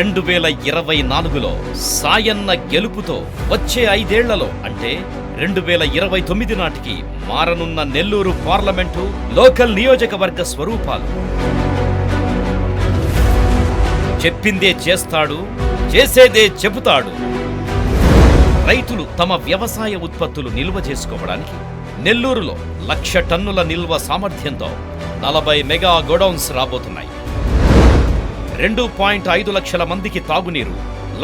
రెండు వేల ఇరవై నాలుగులో సాయన్న గెలుపుతో వచ్చే ఐదేళ్ళలో అంటే రెండు వేల ఇరవై తొమ్మిది నాటికి మారనున్న నెల్లూరు పార్లమెంటు లోకల్ నియోజకవర్గ స్వరూపాలు. చెప్పిందే చేస్తాడు చేసేదే చెబుతాడు. రైతులు తమ వ్యవసాయ ఉత్పత్తులు నిల్వ చేసుకోవడానికి నెల్లూరులో లక్ష టన్నుల నిల్వ సామర్థ్యంతో నలభై మెగా గోడౌన్స్ రాబోతున్నాయి. రెండు పాయింట్ ఐదు లక్షల మందికి తాగునీరు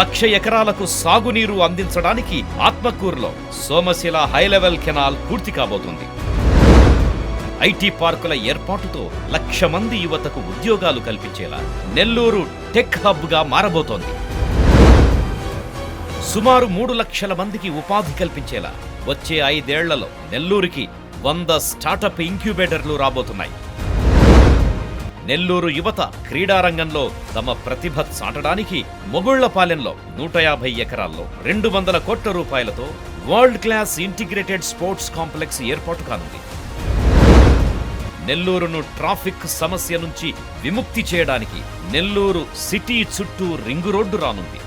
లక్ష ఎకరాలకు సాగునీరు అందించడానికి ఆత్మకూరులో సోమశిల హైలెవెల్ కెనాల్ పూర్తి కాబోతుంది. ఐటీ పార్కుల ఏర్పాటుతో లక్ష మంది యువతకు ఉద్యోగాలు కల్పించేలా నెల్లూరు టెక్ హబ్గా మారబోతోంది. సుమారు మూడు లక్షల మందికి ఉపాధి కల్పించేలా వచ్చే ఐదేళ్ళలో నెల్లూరుకి వంద స్టార్టప్ ఇంక్యుబేటర్లు రాబోతున్నాయి. నెల్లూరు యువత క్రీడారంగంలో తమ ప్రతిభ చాటడానికి మొగుళ్ళపాలెంలో నూట యాభై ఎకరాల్లో రెండు వందల కోట్ల రూపాయలతో world class integrated sports complex ఏర్పాటు కానుంది. నెల్లూరును ట్రాఫిక్ సమస్య నుంచి విముక్తి చేయడానికి నెల్లూరు సిటీ చుట్టూ రింగు రోడ్డు రానుంది.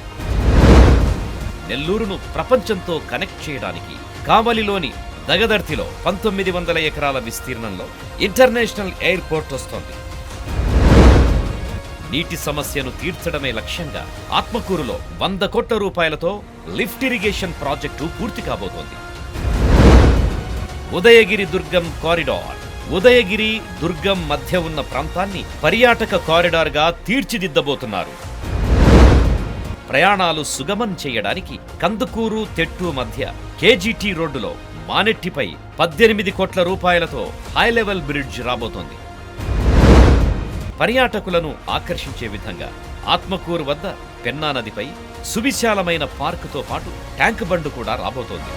నెల్లూరును ప్రపంచంతో కనెక్ట్ చేయడానికి కావలిలోని దగదర్తిలో పంతొమ్మిది వందల ఎకరాల విస్తీర్ణంలో ఇంటర్నేషనల్ ఎయిర్పోర్ట్ వస్తోంది. నీటి సమస్యను తీర్చడమే లక్ష్యంగా ఆత్మకూరులో వంద కోట్ల రూపాయలతో లిఫ్ట్ ఇరిగేషన్ ప్రాజెక్టు పూర్తి కాబోతోంది. ఉదయగిరి దుర్గం కారిడార్. ఉదయగిరి దుర్గం మధ్య ఉన్న ప్రాంతాన్ని పర్యాటక కారిడార్గా తీర్చిదిద్దబోతున్నారు. ప్రయాణాలు సుగమం చేయడానికి కందుకూరు తెట్టు మధ్య కేజీటీ రోడ్డులో మానెట్టిపై పద్దెనిమిది కోట్ల రూపాయలతో హై లెవెల్ బ్రిడ్జ్ రాబోతోంది. పర్యాటకులను ఆకర్షించే విధంగా ఆత్మకూరు వద్ద పెన్నా నదిపై సువిశాలమైన పార్కుతో పాటు ట్యాంక్ బండు కూడా రాబోతోంది.